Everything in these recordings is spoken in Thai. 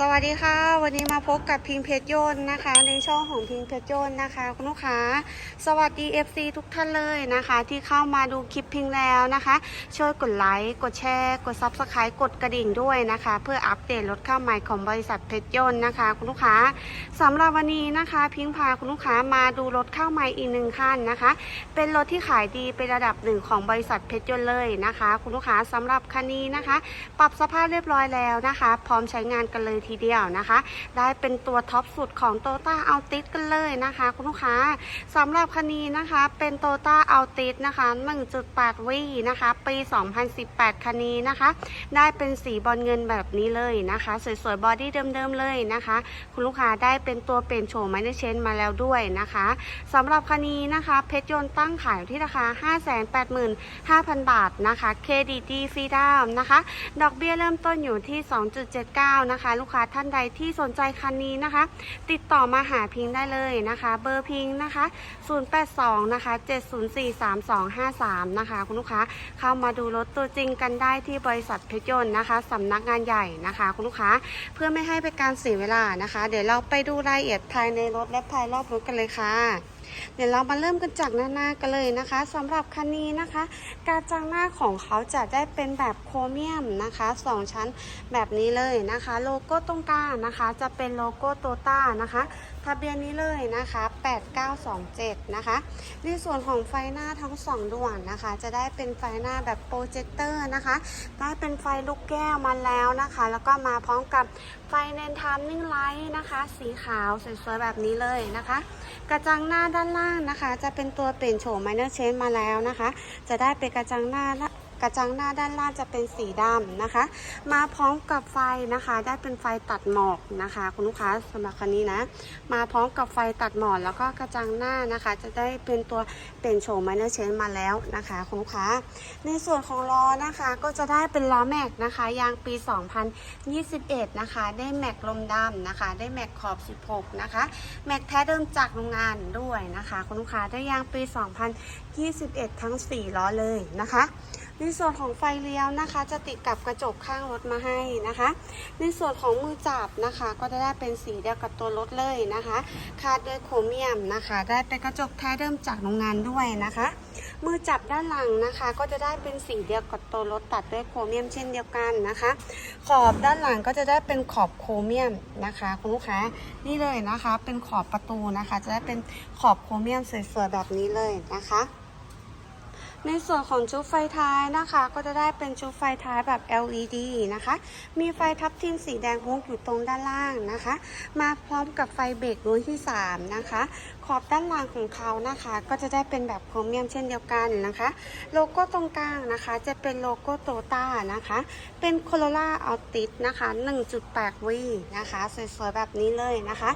สวัสดีค่ะ วันนี้มาพบกับพิงเพชรยนต์นะคะ ในช่องของพิงเพชรยนต์นะคะคุณลูกค้า สวัสดี FC ทุกท่านเลยนะคะ ที่เข้ามาดูคลิปพิงแล้วนะคะ ช่วยกดไลค์กดแชร์ กด Subscribe กดกระดิ่งด้วยนะคะ เพื่ออัปเดตรถเข้าใหม่ของบริษัทเพชรยนต์นะคะคุณลูกค้าสำหรับวันนี้นะคะ พิงพาคุณลูกค้ามาดูรถเข้าใหม่อีกหนึ่งคันนะคะ เป็นรถที่ขายดีเป็นระดับหนึ่งของบริษัทเพชรยนต์เลยนะคะ คุณลูกค้าสำหรับคันนี้นะคะ ปรับสภาพเรียบร้อยแล้วนะคะ พร้อมใช้งานกันเลยทีเดียวนะคะ ได้เป็นตัวท็อปสุดของ t o ต้าเอาติสกันเลยนะคะ คุณลูกค้าสำหรับคันนี้นะคะเป็น t o ต้าเอาติสนะคะ 1.8 วีนะคะ ปี 2018 คันนี้นะคะ ได้เป็นสีบอลเงินแบบนี้เลยนะคะ สวยๆบอดี้เดิมๆเลยนะคะ คุณลูกค้าได้เป็นตัวเปลี่ยนโฉมไมเนเชนมาแล้วด้วยนะคะสำหรับคันนี้นะคะ เพชรยนต์ตั้งขายที่ราคา 585,000 บาทนะคะเครดิตฟรีดาวน์นะคะ ดอกเบี้ยเริ่มต้นอยู่ที่ 2.79 นะคะลูกค้าท่านใดที่สนใจคันนี้นะคะ ติดต่อมาหาพิงได้เลยนะคะ เบอร์พิงนะคะ 082 นะคะ 7043253 นะคะ คุณลูกค้าเข้ามาดูรถตัวจริงกันได้ที่บริษัทเพชรยนต์นะคะสำนักงานใหญ่นะคะ คุณลูกค้าเพื่อไม่ให้เป็นการเสียเวลานะคะ เดี๋ยวเราไปดูรายละเอียดภายในรถและภายรอบรถกันเลยค่ะ เดี๋ยวเรามาเริ่มกันจากหน้าหน้ากันเลยนะคะสำหรับคันนี้นะคะ การจังหน้าของเขาจะได้เป็นแบบโครเมียมนะคะสองชั้นแบบนี้เลยนะคะ โลโก้ตรงกลางนะคะ จะเป็นโลโก้โตต้านะคะ ทะเบียนนี้เลยนะคะ 8927 นะคะ ในส่วนของไฟหน้าทั้งสองดวงนะคะ จะได้เป็นไฟหน้าแบบโปรเจคเตอร์นะคะ ได้เป็นไฟลูกแก้วมาแล้วนะคะ แล้วก็มาพร้อมกับไฟเนนทามมิ่งไลท์นะคะ สีขาวสวยๆแบบนี้เลยนะคะ กระจังหน้าด้านล่างนะคะ จะเป็นตัวเปลี่ยนโฉม minor change มาแล้วนะคะ จะได้เป็นกระจังหน้า ระจังหน้าด้านล่างจะเป็นสีดำนะคะ มาพร้อมกับไฟนะคะ ได้เป็นไฟตัดหมอกนะคะ คุณลูกค้าสำหรับคันนี้นะ มาพร้อมกับไฟตัดหมอกแล้วก็กระจังหน้านะคะ จะได้เป็นตัวเปลี่ยนโฉม minor change มาแล้วนะคะ คุณลูกค้า ในส่วนของล้อนะคะก็จะได้เป็นล้อแม็กนะคะยางปี 2021 นะคะ ได้แม็กลมดำนะคะ ได้แม็กขอบ 16 นะคะ แม็กแท้เดิมจากโรงงานด้วยนะคะ คุณลูกค้าได้ยางปี 2021 ทั้ง 4 ล้อเลยนะคะ ในส่วนของไฟเลี้ยวนะคะ จะติดกับกระจกข้างรถมาให้นะคะ ในส่วนของมือจับนะคะ ก็จะได้เป็นสีเดียวกับตัวรถเลยนะคะ คาดด้วยโครเมียมนะคะ ได้เป็นกระจกแท้เดิมจากโรงงานด้วยนะคะ มือจับด้านหลังนะคะ ก็จะได้เป็นสีเดียวกับตัวรถตัดด้วยโครเมียมเช่นเดียวกันนะคะ ขอบด้านหลังก็จะได้เป็นขอบโครเมียมนะคะคุณลูกค้านี่เลยนะคะ เป็นขอบประตูนะคะ จะได้เป็นขอบโครเมียมสวยๆแบบนี้เลยนะคะ ในส่วนของชุดไฟท้ายนะคะ ก็จะได้เป็นชุดไฟท้ายแบบ LED นะคะ มีไฟทับทิมสีแดงมุกอยู่ตรงด้านล่างนะคะ มาพร้อมกับไฟเบรกดวงที่ 3 นะคะ ขอบด้านล่างของเขานะคะ ก็จะได้เป็นแบบโครเมียมเช่นเดียวกันนะคะ โลโก้ตรงกลางนะคะ จะเป็นโลโก้โตต้านะคะ เป็น Corolla Altis นะคะ 1.8 V นะคะ สวยๆ แบบนี้เลยนะคะ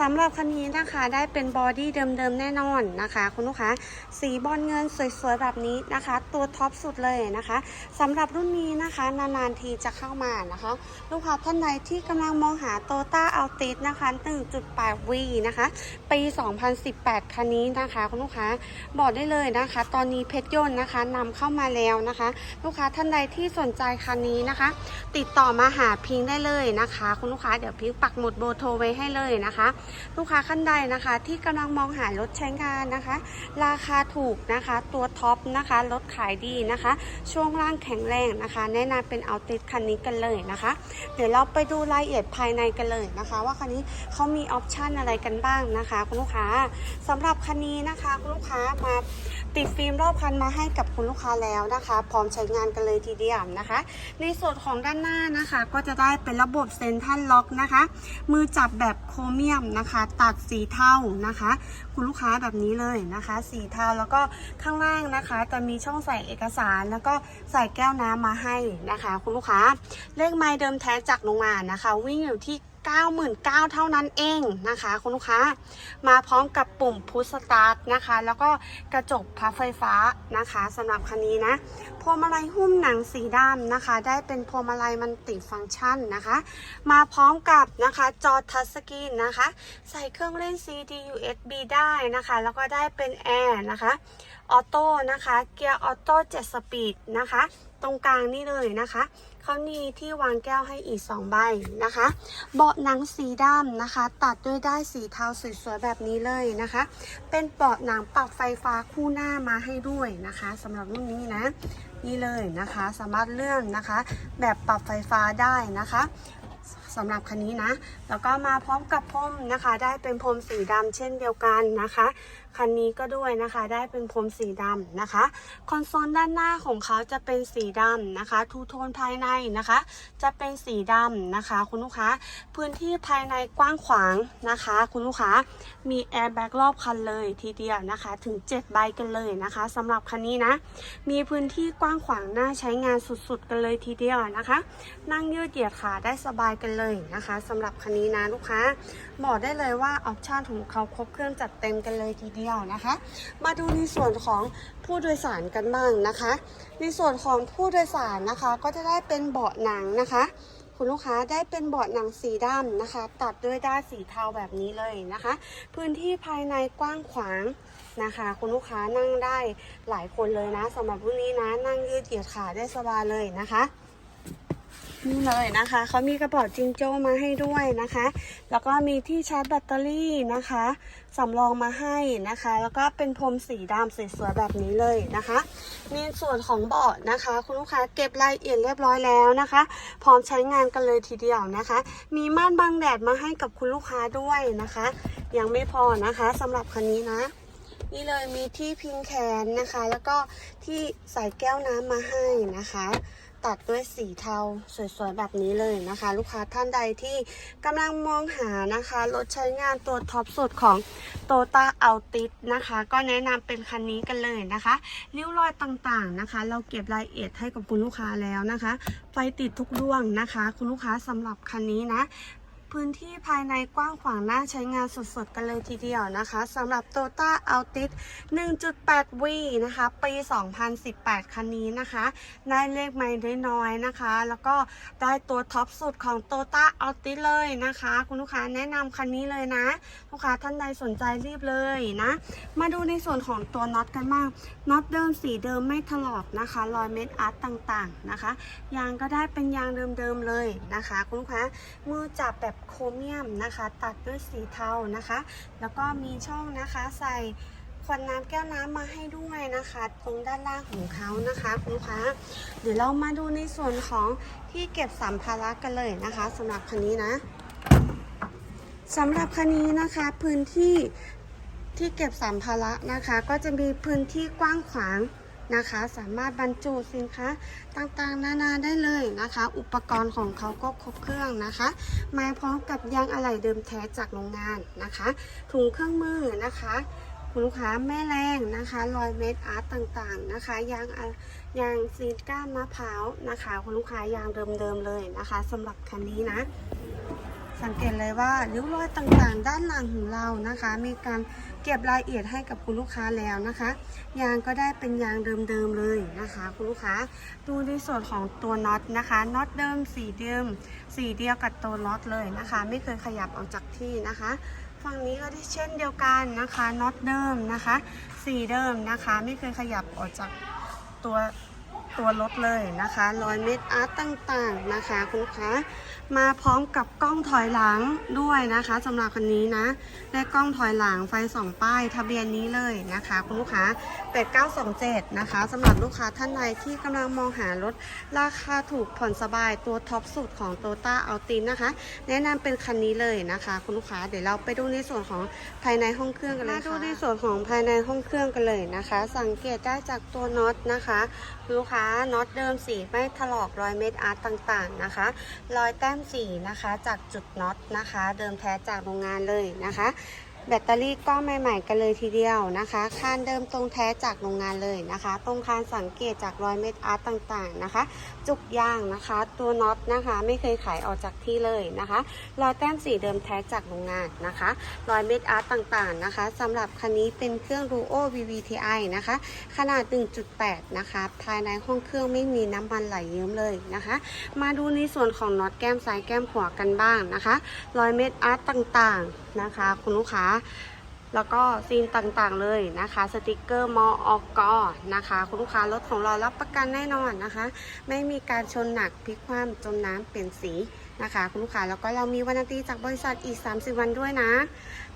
สำหรับคันนี้นะคะได้เป็นบอดี้เดิมๆ แน่นอนนะคะ คุณลูกค้าสีบอลเงินสวยๆ แบบนี้นะคะ ตัวท็อปสุดเลยนะคะสำหรับรุ่นนี้นะคะนานๆทีจะเข้ามานะคะ ลูกค้าท่านใดที่กำลังมองหาโตต้าอัลติสนะคะ 1.8 V นะคะ ปี 2 0 2018 คันนี้นะคะคุณลูกค้าบอกได้เลยนะคะ ตอนนี้เพชรยนต์นะคะนำเข้ามาแล้วนะคะ ลูกค้าท่านใดที่สนใจคันนี้นะคะ ติดต่อมาหาพิงได้เลยนะคะ คุณลูกค้าเดี๋ยวพิงปักหมุดโบโทรไว้ให้เลยนะคะ ลูกค้าขั้นใดนะคะ ที่กำลังมองหารถใช้งานนะคะ ราคาถูกนะคะ ตัวท็อปนะคะรถขายดีนะคะ ช่วงล่างแข็งแรงนะคะ แนะนำเป็นเอาติดคันนี้กันเลยนะคะ เดี๋ยวเราไปดูรายละเอียดภายในกันเลยนะคะ ว่าคันนี้เขามีออปชันอะไรกันบ้างนะคะ คุณลูกค้าสำหรับคันนี้นะคะคุณลูกค้ามาติดฟิล์มรอบคันมาให้กับคุณลูกค้าแล้วนะคะ พร้อมใช้งานกันเลยทีเดียวนะคะ ในส่วนของด้านหน้านะคะ ก็จะได้เป็นระบบเซนทรัลล็อกนะคะ มือจับแบบโครเมียมนะคะ ตัดสีเทานะคะ คุณลูกค้าแบบนี้เลยนะคะ สีเทาแล้วก็ข้างล่างนะคะ จะมีช่องใส่เอกสาร แล้วก็ใส่แก้วน้ำมาให้นะคะ คุณลูกค้าเลขไมล์เดิมแท้จากโรงงานนะคะ วิ่งอยู่ที่ 99,000เท่านั้นเองนะคะ คุณลูกค้า มาพร้อมกับปุ่มพุชสตาร์ทนะคะ แล้วก็กระจกพับไฟฟ้านะคะสำหรับคันนี้นะพวงมาลัยหุ้มหนังสีดำนะคะ ได้เป็นพวงมาลัยมันติฟังก์ชันนะคะ มาพร้อมกับนะคะจอทัชสกรีนนะคะ ใส่เครื่องเล่น CD USB ได้นะคะ แล้วก็ได้เป็นแอร์นะคะออโต้นะคะเกียร์ออโต้7สปีดนะคะ ตรงกลางนี่เลยนะคะ เขามีที่วางแก้วให้อีก 2 ใบนะคะ เบาะหนังสีดำนะคะ ตัดด้วยได้สีเทาสวยๆแบบนี้เลยนะคะ เป็นเบาะหนังปรับไฟฟ้าคู่หน้ามาให้ด้วยนะคะสำหรับรุ่นนี้นะ นี่เลยนะคะ สามารถเลื่อนนะคะ แบบปรับไฟฟ้าได้นะคะสำหรับคันนี้นะ แล้วก็มาพร้อมกับพรมนะคะ ได้เป็นพรมสีดำเช่นเดียวกันนะคะ คันนี้ก็ด้วยนะคะ ได้เป็นพรมสีดำนะคะ คอนโซลด้านหน้าของเขาจะเป็นสีดำนะคะ ทูโทนภายในนะคะ จะเป็นสีดำนะคะ คุณลูกค้า พื้นที่ภายในกว้างขวางนะคะ คุณลูกค้า มีแอร์แบ็กรอบคันเลยทีเดียวนะคะ ถึง 7 ใบกันเลยนะคะสำหรับคันนี้นะ มีพื้นที่กว้างขวางน่าใช้งานสุดๆ กันเลยทีเดียวนะคะ นั่งยืดเหยียดขาได้สบายกันเลยนะคะสำหรับคันนี้นะลูกค้า บอกได้เลยว่าออปชั่นของเขาครบเครื่องจัดเต็มกันเลยทีเดียวนะคะ มาดูในส่วนของผู้โดยสารกันบ้างนะคะ ในส่วนของผู้โดยสารนะคะ ก็จะได้เป็นเบาะหนังนะคะ คุณลูกค้าได้เป็นเบาะหนังสีดำนะคะ ตัดด้วยด้านสีเทาแบบนี้เลยนะคะ พื้นที่ภายในกว้างขวางนะคะ คุณลูกค้านั่งได้หลายคนเลยนะสำหรับรุ่นนี้นะนั่งยืดเหยียดขาได้สบายเลยนะคะ นี่เลยนะคะ เขามีกระเป๋าจิงโจ้มาให้ด้วยนะคะ แล้วก็มีที่ชาร์จแบตเตอรี่นะคะสำรองมาให้นะคะ แล้วก็เป็นพรมสีดำสวยๆแบบนี้เลยนะคะมีส่วนของเบาะนะคะ คุณลูกค้าเก็บรายละเอียดเรียบร้อยแล้วนะคะ พร้อมใช้งานกันเลยทีเดียวนะคะ มีม่านบังแดดมาให้กับคุณลูกค้าด้วยนะคะ ยังไม่พอนะคะสำหรับคันนี้นะนี่เลยมีที่พิงแขนนะคะ แล้วก็ที่ใส่แก้วน้ำมาให้นะคะ ตัดด้วยสีเทาสวยๆแบบนี้เลยนะคะ ลูกค้าท่านใดที่กำลังมองหานะคะรถใช้งานตัวท็อปสุดของโตต้าอัลติสนะคะ ก็แนะนำเป็นคันนี้กันเลยนะคะริ้วรอยต่างๆนะคะ เราเก็บรายละเอียดให้กับคุณลูกค้าแล้วนะคะ ไฟติดทุกดวงนะคะ คุณลูกค้าสำหรับคันนี้นะ พื้นที่ภายในกว้างขวางน่าใช้งานสดๆ กันเลยทีเดียวนะคะสำหรับ t o t a Altis 1.8 V นะคะ ปี 2018 คันนี้นะคะ ได้เลขไม่ได้น้อยนะคะ แล้วก็ได้ตัวท็อปสุดของ t o t a Altis เลยนะคะ คุณลูกค้าแนะนำคันนี้เลยนะ ลูกค้าท่านใดสนใจรีบเลยนะ มาดูในส่วนของตัวน็อตกันบ้างน็อตเดิมสีเดิมไม่ถลอกนะคะรอยเม็ดอาร์ตต่างๆนะคะ ยางก็ได้เป็นยางเดิมๆเลยนะคะ คุณลูกค้ามือจับแบบโครเมียมนะคะ ตัดด้วยสีเทานะคะ แล้วก็มีช่องนะคะใส่ขวดน้ำแก้วน้ำมาให้ด้วยนะคะ ตรงด้านล่างของเขานะคะคุณลูกค้าเดี๋ยวเรามาดูในส่วนของที่เก็บสัมภาระกันเลยนะคะสำหรับคันนี้นะสำหรับคันนี้นะคะพื้นที่ที่เก็บสัมภาระนะคะ ก็จะมีพื้นที่กว้างขวาง นะคะ สามารถบรรจุสินค้าต่างๆ นานาได้เลยนะคะ อุปกรณ์ของเขาก็ครบเครื่องนะคะ มาพร้อมกับยางอะไหล่เดิมแท้จากโรงงานนะคะ ถุงเครื่องมือนะคะคุณลูกค้าแม่แรงนะคะรอยเม็ดอาร์ตต่างๆนะคะยางยางซีนก้านมะพร้าวนะคะคุณลูกค้ายางเดิมๆเลยนะคะสำหรับคันนี้นะ สังเกตเลยว่าริ้วรอยต่างๆ ด้านหลังของเรานะคะ มีการเก็บรายละเอียดให้กับคุณลูกค้าแล้วนะคะ ยางก็ได้เป็นยางเดิมๆเลยนะคะ คุณลูกค้าดูในส่วนของตัวน็อตนะคะน็อตเดิมสีเดิมสีเดียวกับตัวน็อตเลยนะคะ ไม่เคยขยับออกจากที่นะคะฝั่งนี้ก็ได้เช่นเดียวกันนะคะน็อตเดิมนะคะ สีเดิมนะคะ ไม่เคยขยับออกจากตัว ตัวรถเลยนะคะรอยเม็ดอาร์ตต่างๆนะคะคุณลูกค้ามาพร้อมกับกล้องถอยหลังด้วยนะคะสำหรับคันนี้นะได้กล้องถอยหลังไฟสองป้ายทะเบียนนี้เลยนะคะคุณลูกค้า 8927 นะคะสำหรับลูกค้าท่านใดที่กำลังมองหารถราคาถูกผ่อนสบายตัวท็อปสุดของ t o ต้าอัลตินนะคะ แนะนำเป็นคันนี้เลยนะคะคุณลูกค้าเดี๋ยวเราไปดูในส่วนของภายในห้องเครื่องกันเลยค่ะดูในส่วนของภายในห้องเครื่องกันเลยนะคะ สังเกตได้จากตัวน็อตนะคะลูกค้าน็อตเดิมสีไม่ถลอกรอยเม็ดอาร์ตต่างๆนะคะ รอยแต้มสีนะคะจากจุดน็อตนะคะ เดิมแท้จากโรงงานเลยนะคะ แบตเตอรี่ก็ใหม่ๆกันเลยทีเดียวนะคะ คานเดิมตรงแท้จากโรงงานเลยนะคะ ตรงคานสังเกตจากรอยเม็ดอาร์ตต่างๆนะคะ จุกยางนะคะ ตัวน็อตนะคะไม่เคยขายออกจากที่เลยนะคะ รอยแต้มสีเดิมแท้จากโรงงานนะคะ รอยเม็ดอาร์ตต่างๆนะคะสำหรับคันนี้เป็นเครื่อง Duo VVTi นะคะ ขนาด 1.8 นะคะ ภายในห้องเครื่องไม่มีน้ำมันไหลเยิ้มเลยนะคะ มาดูในส่วนของน็อตแก้มซ้ายแก้มขวากันบ้างนะคะ รอยเม็ดอาร์ตต่างๆ นะคะ คุณลูกค้า แล้วก็ซีนต่างๆเลยนะคะ สติกเกอร์มออกนะคะ คุณลูกค้ารถของเรารับประกันแน่นอนนะคะ ไม่มีการชนหนักพลิกคว่ำจมน้ำเปลี่ยนสี นะคะคุณลูกค้าแล้วก็เรามีวันตีจากบริษัทอีก 30 วันด้วยนะ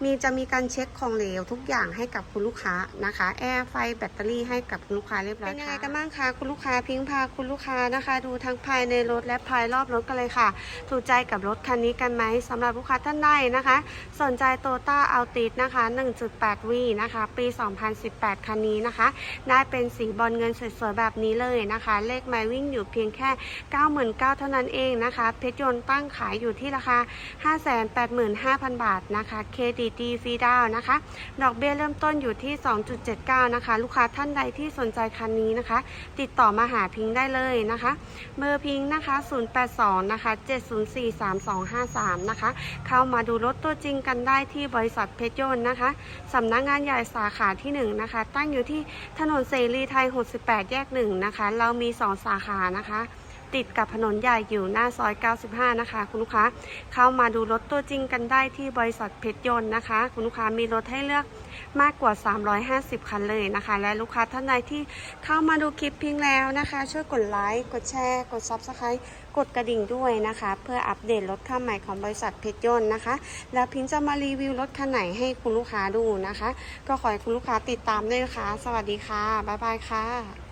มีจะมีการเช็คของเหลวทุกอย่างให้กับคุณลูกค้านะคะแอร์ไฟแบตเตอรี่ให้กับคุณลูกค้าเรียบร้อยเป็นยังไงกันบ้างคะคุณลูกค้าพิงพาคุณลูกค้านะคะ ดูทั้งภายในรถและภายรอบรถกันเลยค่ะ ถูกใจกับรถคันนี้กันไหมสำหรับลูกค้าท่านใดนะคะ สนใจโตต้าอัลติสนะคะ 1.8วีนะคะ ปี 2018 คันนี้นะคะ ได้เป็นสีบอลเงินสวยๆแบบนี้เลยนะคะ เลขไมล์วิ่งอยู่เพียงแค่ 99,000เท่านั้นเองนะคะ เพชรยนต์ตั้้งขายอยู่ที่ราคา 585,000 บาทนะคะเครดิตดีฟรีดาวนะคะ ดอกเบี้ยเริ่มต้นอยู่ที่ 2.79 นะคะ ลูกค้าท่านใดที่สนใจคันนี้นะคะ ติดต่อมาหาพิงค์ได้เลยนะคะเบอร์พิงค์นะคะ 082 นะคะ 7043253 นะคะ เข้ามาดูรถตัวจริงกันได้ที่บริษัทเพชรยนต์นะคะสำนักงานใหญ่สาขาที่ 1 นะคะ ตั้งอยู่ที่ถนนเสรีไทย 68 แยก 1 นะคะ เรามี 2 สาขานะคะ ติดกับถนนใหญ่อยู่หน้าซอย 95 นะคะ คุณลูกค้า เข้ามาดูรถตัวจริงกันได้ที่บริษัทเพชรยนต์นะคะ คุณลูกค้ามีรถให้เลือกมากกว่า 350 คันเลยนะคะ และลูกค้าท่านใดที่เข้ามาดูคลิปพิงแล้วนะคะ ช่วยกดไลค์ กดแชร์ กด Subscribe กดกระดิ่งด้วยนะคะ เพื่ออัปเดตรถคันใหม่ของบริษัทเพชรยนต์นะคะ แล้วพิงจะมารีวิวรถคันไหนให้คุณลูกค้าดูนะคะ ก็ขอให้คุณลูกค้าติดตามด้วยนะคะ สวัสดีค่ะ บ๊ายบายค่ะ